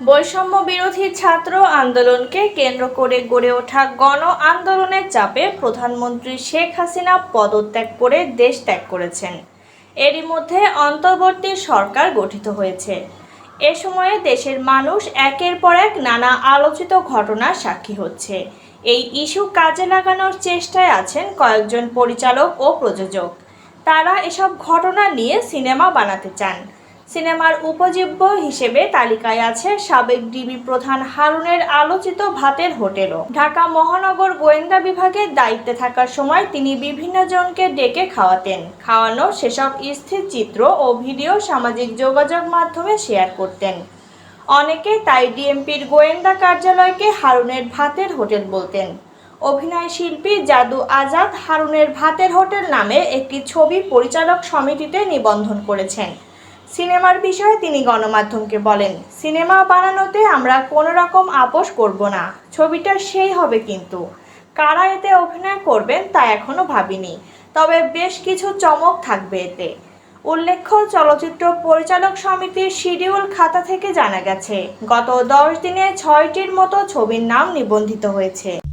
বৈষম্য বিরোধী ছাত্র আন্দোলনকে কেন্দ্র করে গড়ে ওঠা গণ আন্দোলনের চাপে প্রধানমন্ত্রী শেখ হাসিনা পদত্যাগ করে দেশ ত্যাগ করেছেন। এরই মধ্যে অন্তর্বর্তী সরকার গঠিত হয়েছে। এ সময়ে দেশের মানুষ একের পর এক নানা আলোচিত ঘটনার সাক্ষী হচ্ছে। এই ইস্যু কাজে লাগানোর চেষ্টায় আছেন কয়েকজন পরিচালক ও প্রযোজক। তারা এসব ঘটনা নিয়ে সিনেমা বানাতে চান। সিনেমার উপজীব্য হিসেবে তালিকায় আছে সাবেক ডিবি প্রধান হারুনের আলোচিত ভাতের হোটেলও। ঢাকা মহানগর গোয়েন্দা বিভাগের দায়িত্বে থাকার সময় তিনি বিভিন্ন জনকে ডেকে খাওয়াতেন। খাওয়ানো সেসব স্থির চিত্র ও ভিডিও সামাজিক যোগাযোগ মাধ্যমে শেয়ার করতেন। অনেকে তাই ডিএমপির গোয়েন্দা কার্যালয়কে হারুনের ভাতের হোটেল বলতেন। অভিনয় শিল্পী জাদু আজাদ হারুনের ভাতের হোটেল নামে একটি ছবি পরিচালক সমিতিতে নিবন্ধন করেছেন। সিনেমার বিষয়ে তিনি গণমাধ্যমকে বলেন, সিনেমা বানানোতে আমরা কোনো রকম আপোষ করব না। ছবিটা সেই হবে কিন্তু। কারা এতে অভিনয় করবেন তা এখনও ভাবিনি। তবে বেশ কিছু চমক থাকবে এতে। উল্লেখ্য, চলচ্চিত্র পরিচালক সমিতির শিডিউল খাতা থেকে জানা গেছে, গত দশ দিনে ছয়টির মতো ছবির নাম নিবন্ধিত হয়েছে।